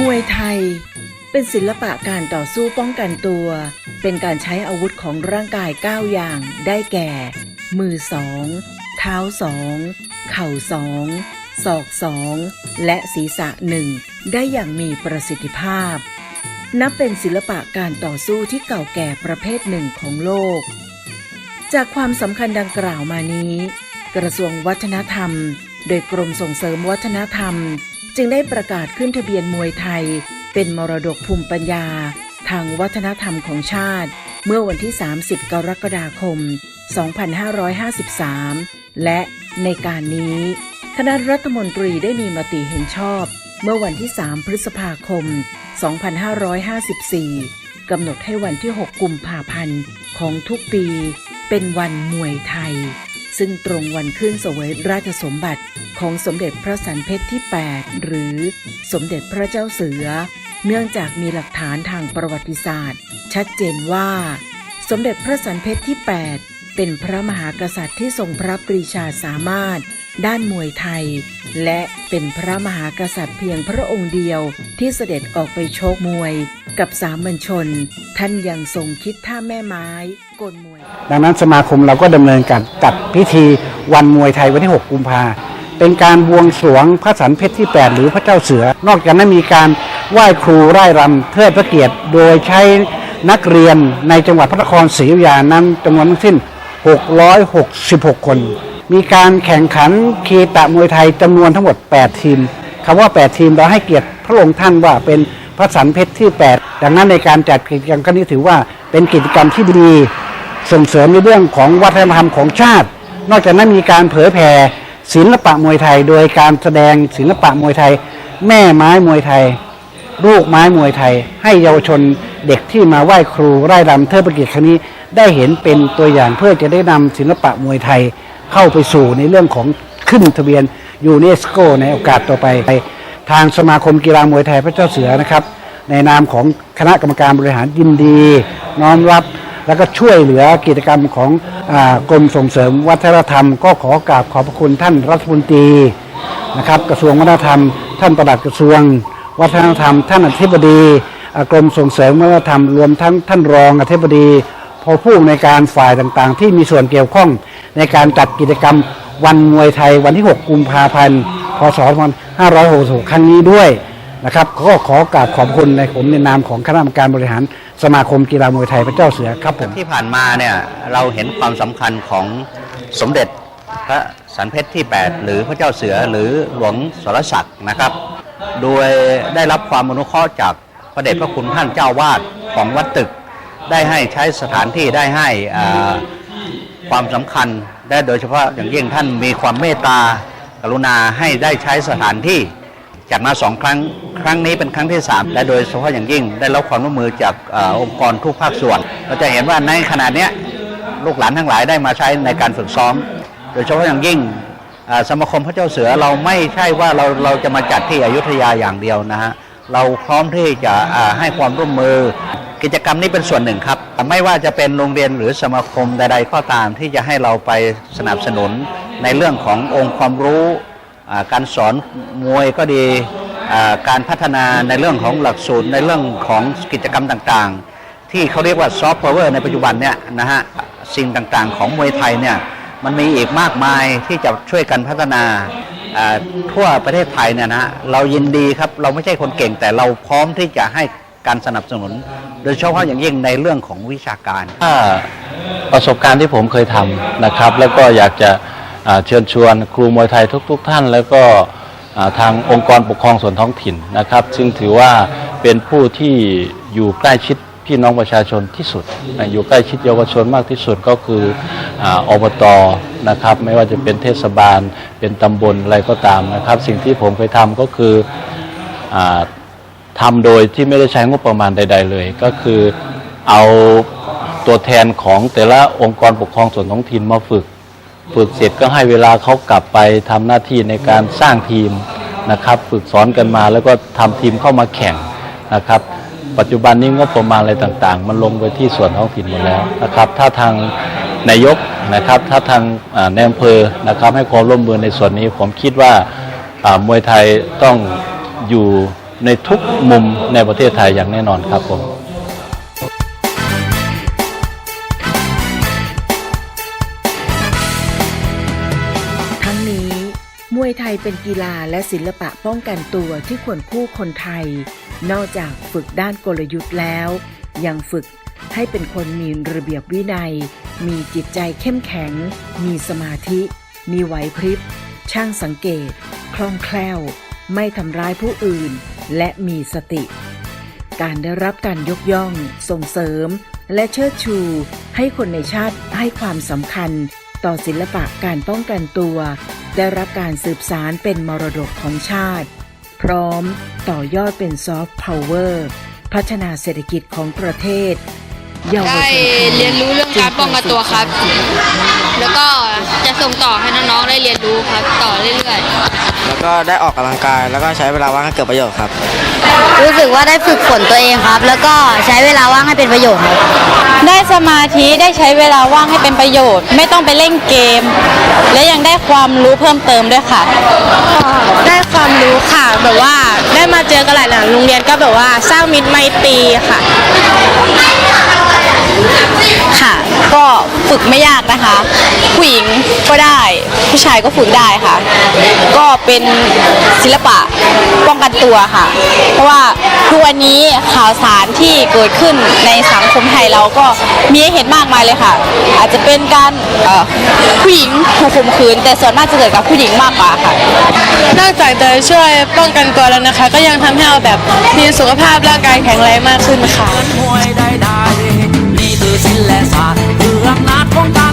มวยไทย เป็นศิลปะการต่อสู้ป้องกันตัว เป็นการใช้อาวุธของร่างกาย 9 อย่างได้แก่ มือสองเท้าสองเข่าสองศอกสองและศีรษะหนึ่งได้อย่างมีประสิทธิภาพ นับเป็นศิลปะการต่อสู้ที่เก่าแก่ประเภทหนึ่งของโลก จากความสำคัญดังกล่าวมานี้ กระทรวงวัฒนธรรม โดยกรมส่งเสริมวัฒนธรรม จึงได้ประกาศขึ้นทะเบียนมวยไทย เป็นมรดกภูมิปัญญา ทางวัฒนธรรมของชาติ เมื่อวันที่ 30 กรกฎาคม 2553 และในการนี้ คณะรัฐมนตรีได้มีมติเห็นชอบ เมื่อวันที่ 3 พฤษภาคม 2554 กำหนดให้วันที่ 6 กุมภาพันธ์ของทุกปี เป็นวันมวยไทย ซึ่งตรงวันขึ้นเสวยราชสมบัติของสมเด็จพระสันเพชรที่ 8 หรือสมเด็จพระเจ้าเสือ เนื่องจากมีหลักฐานทางประวัติศาสตร์ ชัดเจนว่า สมเด็จพระสันเพชรที่ 8 เป็นพระมหากษัตริย์ที่ทรงพระปรีชาสามารถ ด้านมวยไทย และเป็นพระมหากษัตริย์เพียงพระองค์เดียวที่เสด็จออกไปโชกมวย กับสามัญชน ท่านยังทรงคิดท่าแม่ไม้ กลมวย ดังนั้นสมาคมเราก็ดำเนินการจัดพิธีวันมวยไทยวันที่ 6 กุมภาเป็นการบวงสรวงพระสันเพชรที่ 8 หรือพระเจ้าเสือ นอกจากนั้นมีการไหว้ครูไร่รำเทิดพระเกียรติ โดยใช้นักเรียนในจังหวัดพระนครศรีอยุธยานั้นจำนวนทั้งสิ้น 666 คน มีการแข่งขันคีตะมวยไทยจำนวนทั้งหมด 8 ทีมคำว่า 8 ทีมเราให้เกียรติพระองค์ท่านว่าเป็นพระสันเพชรที่ 8 ดังนั้นในการจัดกิจกรรมครั้งนี้ถือว่าเป็นกิจกรรมที่ดี ส่งเสริมในเรื่องของวัฒนธรรมของชาติ นอกจากนั้นมีการเผยแผ่ศิลปะมวยไทย โดยการแสดงศิลปะมวยไทย แม่ไม้มวยไทย ลูกไม้มวยไทย ให้เยาวชนเด็กที่มาไหว้ครูไร่รำเทิดพระเกียรติครั้งนี้ได้เห็นเป็นตัวอย่างเพื่อจะได้นำศิลปะมวยไทยเข้าไปสู่ในเรื่องของขึ้นทะเบียนยูเนสโกในโอกาสต่อไป ทางสมาคมกีฬามวยไทยพระเจ้าเสือนะครับ ในนามของคณะกรรมการบริหารยินดี น้อมรับ แล้วก็ช่วยเหลือกิจกรรมของอกรมส่งเสริมวัฒนธรรม ก็ขอกราบขอบพระคุณท่านรัฐมนตรีนะครับกระทรวงวัฒนธรรม ท่านปลัดกระทรวง วัฒนธรรม ท่านอธิบดีกรมส่งเสริมวัฒนธรรมรวมทั้งท่านรองอธิบดีพอผู้ในการฝ่ายต่างๆ ที่มีส่วนเกี่ยวข้องในการจัดกิจกรรมวันมวยไทยวันที่ 6 กุมภาพันธ์ พศ 2566 ครั้งนี้ด้วย นะครับก็ขอกราบขอบคุณในผมในนามของคณะกรรมการบริหารสมาคมกีฬามวยไทยพระเจ้าเสือครับผมที่ผ่านมาเนี่ยเราเห็นความสำคัญของสมเด็จพระสันเพชรที่ 8 หรือพระเจ้าเสือหรือหลวงสรศักดิ์นะครับ โดยได้รับความอนุเคราะห์จากพระเดชพระคุณท่านเจ้าวาดของวัดตึก ได้ให้ใช้สถานที่ได้ให้ความสำคัญและโดยเฉพาะอย่างยิ่งท่านมีความเมตตากรุณาให้ได้ใช้สถานที่ จากมาสองครั้ง ครั้งนี้เป็นครั้งที่ 3 และโดยเฉพาะอย่างยิ่งได้รับความร่วมมือจากอองค์กรทุกภาคส่วน เราจะเห็นว่าในขณะนี้ลูกหลานทั้งหลายได้มาใช้ในการฝึกซ้อม โดยเฉพาะอย่างยิ่งสมาคมพระเจ้าเสือเราไม่ใช่ว่าเราเราจะมาจัดที่อยุธยาอย่างเดียวนะฮะเราพร้อมที่จะให้ความร่วมมือ กิจกรรมนี้เป็นส่วนหนึ่งครับไม่ว่าจะเป็นโรงเรียนหรือสมาคมใด ๆ ก็ตามที่จะให้เราไปสนับสนุนในเรื่องขององค์ความรู้ การสอนมวยก็ดีการพัฒนาในเรื่องของหลักสูตรในเรื่องของกิจกรรมต่างๆ ที่เขาเรียกว่าซอฟต์พาวเวอร์ในปัจจุบันเนี่ยนะฮะสิ่งต่างๆ ของมวยไทยเนี่ยมันมีอีกมากมายที่จะช่วยกันพัฒนาทั่วประเทศไทยเนี่ยนะฮะเรายินดีครับเราไม่ใช่คนเก่งแต่เราพร้อมที่จะให้การสนับสนุน โดยเฉพาะอย่างยิ่งในเรื่องของวิชาการประสบการณ์ที่ผมเคยทำนะครับ แล้วก็อยากจะ เชิญชวนครูมวยไทยทุก ๆ ท่าน แล้วก็ทางองค์กรปกครองส่วนท้องถิ่นนะครับ ซึ่งถือว่าเป็นผู้ที่อยู่ใกล้ชิดพี่น้องประชาชนที่สุด อยู่ใกล้ชิดเยาวชนมากที่สุดก็คืออ่าอบตนะครับ ไม่ว่าจะเป็นเทศบาลเป็นตำบลอะไรก็ตามนะครับ สิ่งที่ผมเคยทำก็คืออทำโดยที่ไม่ได้ใช้งบประมาณใด ๆ เลย ก็คือเอาตัวแทนของแต่ละองค์กรปกครองส่วนท้องถิ่นมาฝึก ฝึกเสร็จก็ให้เวลาเขากลับไปทำหน้าที่ในการสร้างทีมนะครับ ฝึกสอนกันมาแล้วก็ทำทีมเข้ามาแข่งนะครับ ปัจจุบันนี้งบประมาณอะไรต่างๆ มันลงไปที่ส่วนท้องถิ่นหมดแล้วนะครับ ถ้าทางนายกนะครับ ถ้าทางในอำเภอนะครับ ให้ความร่วมมือในส่วนนี้ผมคิดว่ามวยไทยต้องอยู่ในทุกมุมในประเทศไทยอย่างแน่นอนครับผม มวยไทยเป็นกีฬาและศิลปะป้องกันตัวที่ควรคู่คนไทย นอกจากฝึกด้านกลยุทธ์แล้ว ยังฝึกให้เป็นคนมีระเบียบวินัย มีจิตใจเข้มแข็ง มีสมาธิ มีไหวพริบ ช่างสังเกต คล่องแคล่ว ไม่ทำร้ายผู้อื่น และมีสติ การได้รับการยกย่อง ส่งเสริม และเชิดชู ให้คนในชาติให้ความสำคัญ ต่อศิลปะการป้องกันตัว ได้รับการสืบสารเป็นมรดกของชาติ พร้อมต่อยอดเป็นซอฟต์พาวเวอร์พัฒนาเศรษฐกิจของประเทศ เยาวชนได้เรียนรู้เรื่องการป้องกันตัวครับ แล้วก็ ส่งต่อให้น้องๆได้เรียนรู้ครับ ต่อเรื่อยๆแล้วก็ได้ออกกำลังกายแล้วก็ใช้เวลาว่างให้เกิดประโยชน์ครับ รู้สึกว่าได้ฝึกฝนตัวเองครับ แล้วก็ใช้เวลาว่างให้เป็นประโยชน์ครับได้สมาธิได้ใช้เวลาว่างให้เป็นประโยชน์ ไม่ต้องไปเล่นเกม และยังได้ความรู้เพิ่มเติมด้วยค่ะ ได้ความรู้ค่ะแบบว่าได้มาเจอกันหลายๆโรงเรียนก็แบบว่าสร้างมิตรไมตรีค่ะ ค่ะ ก็ฝึกไม่ยากนะคะ ผู้หญิงก็ได้ ผู้ชายก็ฝึกได้ค่ะ ก็เป็นศิลปะป้องกันตัวค่ะ เพราะว่าทุกวันนี้ข่าวสารที่เกิดขึ้นในสังคมไทยเราก็มีให้เห็นมากมายเลยค่ะ อาจจะเป็นการผู้หญิงถูกข่มขืน แต่ส่วนมากจะเกิดกับผู้หญิงมากกว่าค่ะ นอกจากจะช่วยป้องกันตัวแล้วนะคะ ก็ยังทำให้เราแบบมีสุขภาพร่างกายแข็งแรงมากขึ้นค่ะ และศาสตร์คืออำนาจของการต่อสู้ ที่รุนแรงน่า